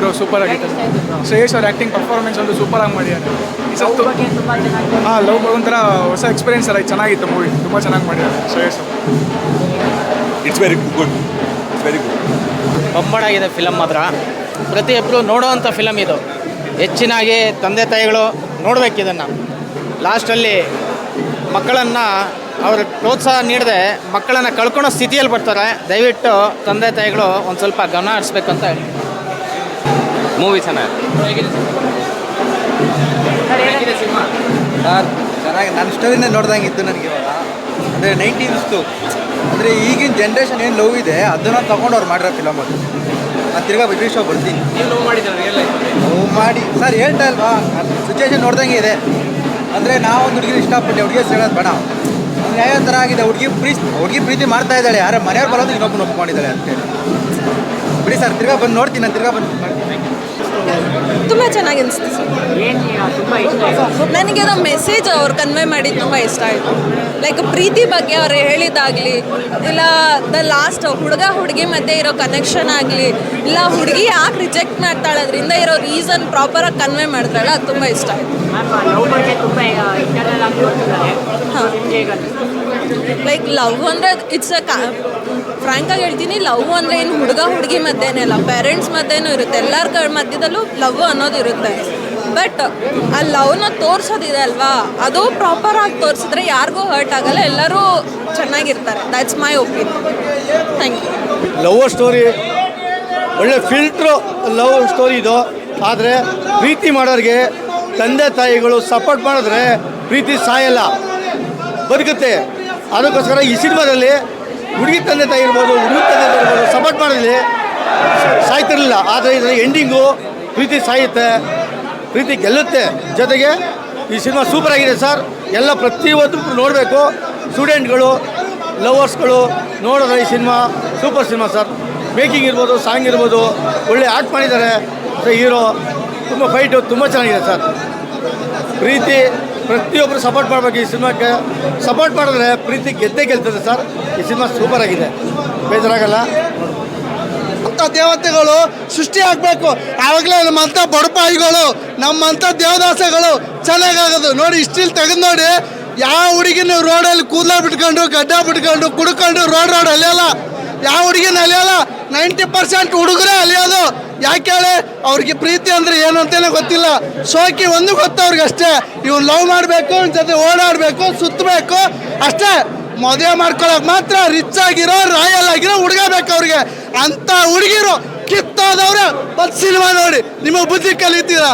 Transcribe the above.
Bro super ಆಗಿತ್ತು. ಶ್ರೇಯಸ್ ಅವ್ರ acting performance ಒಂದು ಸೂಪರ್ ಆಗಿ ಮಾಡಿದ್ದಾರೆ. ಹಾಂ ಲವ್ ಒಂಥರ ಹೊಸ ಎಕ್ಸ್ಪೀರಿಯನ್ಸ್ ಅಲ್ಲ ಚೆನ್ನಾಗಿತ್ತು ಮೂವಿ ತುಂಬ ಚೆನ್ನಾಗಿ ಮಾಡಿದ್ದಾರೆ. Shreyas it's very good it's very good ಬೊಂಬಾಡಾಗಿದೆ film ಮಾತ್ರ. ಪ್ರತಿಯೊಬ್ಬರು ನೋಡೋವಂಥ ಫಿಲಮ್ ಇದು. ಹೆಚ್ಚಿನಾಗಿ ತಂದೆ ತಾಯಿಗಳು ನೋಡಬೇಕು ಇದನ್ನು. ಲಾಸ್ಟಲ್ಲಿ ಮಕ್ಕಳನ್ನು ಅವ್ರ ಪ್ರೋತ್ಸಾಹ ನೀಡದೆ ಮಕ್ಕಳನ್ನು ಕಳ್ಕೊಳ್ಳೋ ಸ್ಥಿತಿಯಲ್ಲಿ ಬರ್ತಾರೆ. ದಯವಿಟ್ಟು ತಂದೆ ತಾಯಿಗಳು ಒಂದು ಸ್ವಲ್ಪ ಗಮನ ಹರಿಸ್ಬೇಕು ಅಂತ ಹೇಳಿ ಮೂವಿ ಚೆನ್ನಾಗಿ. ಸರ್ ಚೆನ್ನಾಗಿ ನನ್ನ ಸ್ಟೋರಿನೇ ನೋಡ್ದಂಗೆ ಇತ್ತು ನನಗೆ ಇವಾಗ. ಅಂದರೆ ನೈನ್ಟೀನ್ಸ್ದು ಅಂದರೆ ಈಗಿನ ಜನ್ರೇಷನ್ ಏನು ಲವ್ ಇದೆ ಅದನ್ನು ತಗೊಂಡು ಅವ್ರು ಮಾಡಿರೋ ಫಿಲಮ್ ಅದು. ನಾನು ತಿರ್ಗಾ ಬಿಟ್ರಿ ಶೋ ಬರ್ತೀನಿ. ಲವ್ ಮಾಡಿ ಸರ್ ಹೇಳ್ತಾ ಇಲ್ವಾ? ಸಿಚುವೇಶನ್ ನೋಡ್ದಂಗೆ ಇದೆ. ಅಂದರೆ ಒಂದು ಹುಡುಗಿನ ಇಷ್ಟಪಟ್ಟೆ ಹುಡುಗಿ ಹೇಳೋದು ಬೇಡ. ಅಂದರೆ ಯಾವ ಥರ ಆಗಿದೆ ಹುಡುಗಿ ಪ್ರೀತಿ ಹುಡುಗಿ ಪ್ರೀತಿ ಮಾಡ್ತಾ ಇದ್ದಾಳೆ. ಯಾರ ಮನೆಯವ್ರು ಬರೋದು ಇನ್ನೊಬ್ಬನ ಒಪ್ಕೊಂಡಿದ್ದಾಳೆ ಅಂತೇಳಿ ಬಿಡಿ ಸರ್ ತಿರ್ಗಾ ಬಂದು ನೋಡ್ತೀನಿ ನಾನು ತಿರ್ಗಾ ಬಂದು ತುಂಬ ಚೆನ್ನಾಗಿ ಅನಿಸ್ತು ಸರ್ ನನಗೆ ಅದು ಮೆಸೇಜ್ ಅವ್ರು ಕನ್ವೆ ಮಾಡಿದ್ದು ತುಂಬ ಇಷ್ಟ ಆಯಿತು. ಲೈಕ್ ಪ್ರೀತಿ ಬಗ್ಗೆ ಅವ್ರು ಹೇಳಿದ್ದಾಗಲಿ ಇಲ್ಲ ದ ಲಾಸ್ಟ್ ಹುಡುಗ ಹುಡುಗಿ ಮಧ್ಯೆ ಇರೋ ಕನೆಕ್ಷನ್ ಆಗಲಿ ಇಲ್ಲ ಹುಡುಗಿ ಯಾಕೆ ರಿಜೆಕ್ಟ್ ಮಾಡ್ತಾಳೆ ಅದರಿಂದ ಇರೋ ರೀಸನ್ ಪ್ರಾಪರಾಗಿ ಕನ್ವೆ ಮಾಡಿದ್ರಲ್ಲ ಅದು ತುಂಬ ಇಷ್ಟ ಆಯಿತು. ಲೈಕ್ ಲವ್ ಅಂದರೆ ಇಟ್ಸ್ ಅ ಫ್ರ್ಯಾಂಕಾಗಿ ಹೇಳ್ತೀನಿ ಲವ್ ಅಂದರೆ ಏನು ಹುಡುಗ ಹುಡುಗಿ ಮಧ್ಯೆನೇ ಅಲ್ಲ ಪೇರೆಂಟ್ಸ್ ಮಧ್ಯೆನೂ ಇರುತ್ತೆ. ಎಲ್ಲರ ಮಧ್ಯದಲ್ಲೂ ಲವ್ ಅನ್ನೋದು ಇರುತ್ತೆ. ಬಟ್ ಆ ಲವ್ನ ತೋರಿಸೋದಿದೆ ಅಲ್ವಾ? ಅದು ಪ್ರಾಪರ್ ಆಗಿ ತೋರಿಸಿದ್ರೆ ಯಾರಿಗೂ ಹರ್ಟ್ ಆಗಲ್ಲ, ಎಲ್ಲರೂ ಚೆನ್ನಾಗಿರ್ತಾರೆ. That's my opinion thank you love story ಒಳ್ಳೆ ಫಿಲ್ಟ್ರು ಲವ್ ಸ್ಟೋರಿ ಇದು. ಆದರೆ ಪ್ರೀತಿ ಮಾಡೋರಿಗೆ ತಂದೆ ತಾಯಿಗಳು ಸಪೋರ್ಟ್ ಮಾಡಿದ್ರೆ ಪ್ರೀತಿ ಸಾಯಲ್ಲ. ಬದುಕುತ್ತೆ. ಅದಕ್ಕೋಸ್ಕರ ಈ ಸಿನಿಮಾದಲ್ಲಿ ಹುಡುಗಿ ತಂದೆ ತಾಯಿ ಇರ್ಬೋದು, ಹುಡುಗಿ ತಂದೆ ತಾಯಿ ಇರ್ಬೋದು ಸಪೋರ್ಟ್ ಮಾಡಿದ್ರೆ ಸಾಯ್ತಿರಲಿಲ್ಲ ಆದರೆ ಇದರ ಎಂಡಿಂಗು ಪ್ರೀತಿ ಸಾಯುತ್ತೆ, ಪ್ರೀತಿ ಗೆಲ್ಲುತ್ತೆ. ಜೊತೆಗೆ ಈ ಸಿನಿಮಾ ಸೂಪರ್ ಆಗಿದೆ ಸರ್ ಎಲ್ಲ ಪ್ರತಿಯೊಂದು ನೋಡಬೇಕು. ಸ್ಟೂಡೆಂಟ್ಗಳು ಲವರ್ಸ್ಗಳು ನೋಡಿದ್ರೆ ಈ cinema super cinema sir making ಇರ್ಬೋದು ಸಾಂಗ್ ಇರ್ಬೋದು, ಒಳ್ಳೆ ಆ್ಯಕ್ಟ್ ಮಾಡಿದ್ದಾರೆ. ಹೀರೋ ತುಂಬ ಫೈಟು ತುಂಬ ಚೆನ್ನಾಗಿದೆ ಸರ್ ಪ್ರೀತಿ ಪ್ರತಿಯೊಬ್ಬರು ಸಪೋರ್ಟ್ ಮಾಡಬೇಕು ಈ ಸಿನಿಮಾಕ್ಕೆ. ಸಪೋರ್ಟ್ ಮಾಡಿದ್ರೆ ಪ್ರೀತಿ ಗೆದ್ದೇ ಗೆಲ್ತದೆ ಸರ್ ಈ ಸಿನಿಮಾ ಸೂಪರ್ ಆಗಿದೆ. ಬೇಜಾರಾಗಲ್ಲ. ಅಂಥ ದೇವತೆಗಳು ಸೃಷ್ಟಿ ಆಗಬೇಕು. ಆವಾಗಲೇ ನಮ್ಮಂಥ ಬಡಪಾಯಿಗಳು ನಮ್ಮಂಥ ದೇವದಾಸಗಳು ಚೆನ್ನಾಗಾಗೋದು. ನೋಡಿ ಇಷ್ಟಿಲ್ ತೆಗೆದು ನೋಡಿ. ಯಾವ ಹುಡುಗಿನ ರೋಡಲ್ಲಿ ಕೂದಲ ಬಿಟ್ಕೊಂಡು, ಗಡ್ಡ ಬಿಟ್ಕೊಂಡು, ಕುಡ್ಕೊಂಡು ರೋಡ್ ರೋಡ್ ಅಲಿಯಲ್ಲ. ಯಾವ ಹುಡುಗಿನ ಅಲಿಯಲ್ಲ. Ninety percent ಹುಡುಗರೇ ಅಲಿಯೋದು. ಯಾಕೆ ಹೇಳಿ? ಅವ್ರಿಗೆ ಪ್ರೀತಿ ಅಂದ್ರೆ ಏನು ಅಂತಲೇ ಗೊತ್ತಿಲ್ಲ. ಸೋಕಿ ಒಂದು ಗೊತ್ತು ಅವ್ರಿಗೆ ಅಷ್ಟೇ ಇವ್ನು ಲವ್ ಮಾಡಬೇಕು, ಇವ್ನ ಜೊತೆ ಓಡಾಡಬೇಕು ಸುತ್ತಬೇಕು ಅಷ್ಟೇ, ಮದುವೆ ಮಾಡ್ಕೊಳ್ಳೋಕೆ ಮಾತ್ರ ರಿಚ್ ಆಗಿರೋ ರಾಯಲ್ ಆಗಿರೋ ಹುಡುಗ ಬೇಕು ಅವ್ರಿಗೆ. ಅಂಥ ಹುಡುಗಿರು ಕಿತ್ತೋದವ್ರೆ. ಬಸ್ ಸಿನಿಮಾ ನೋಡಿ, ನಿಮಗೆ ಬುದ್ಧಿ ಕಲಿತೀರಾ?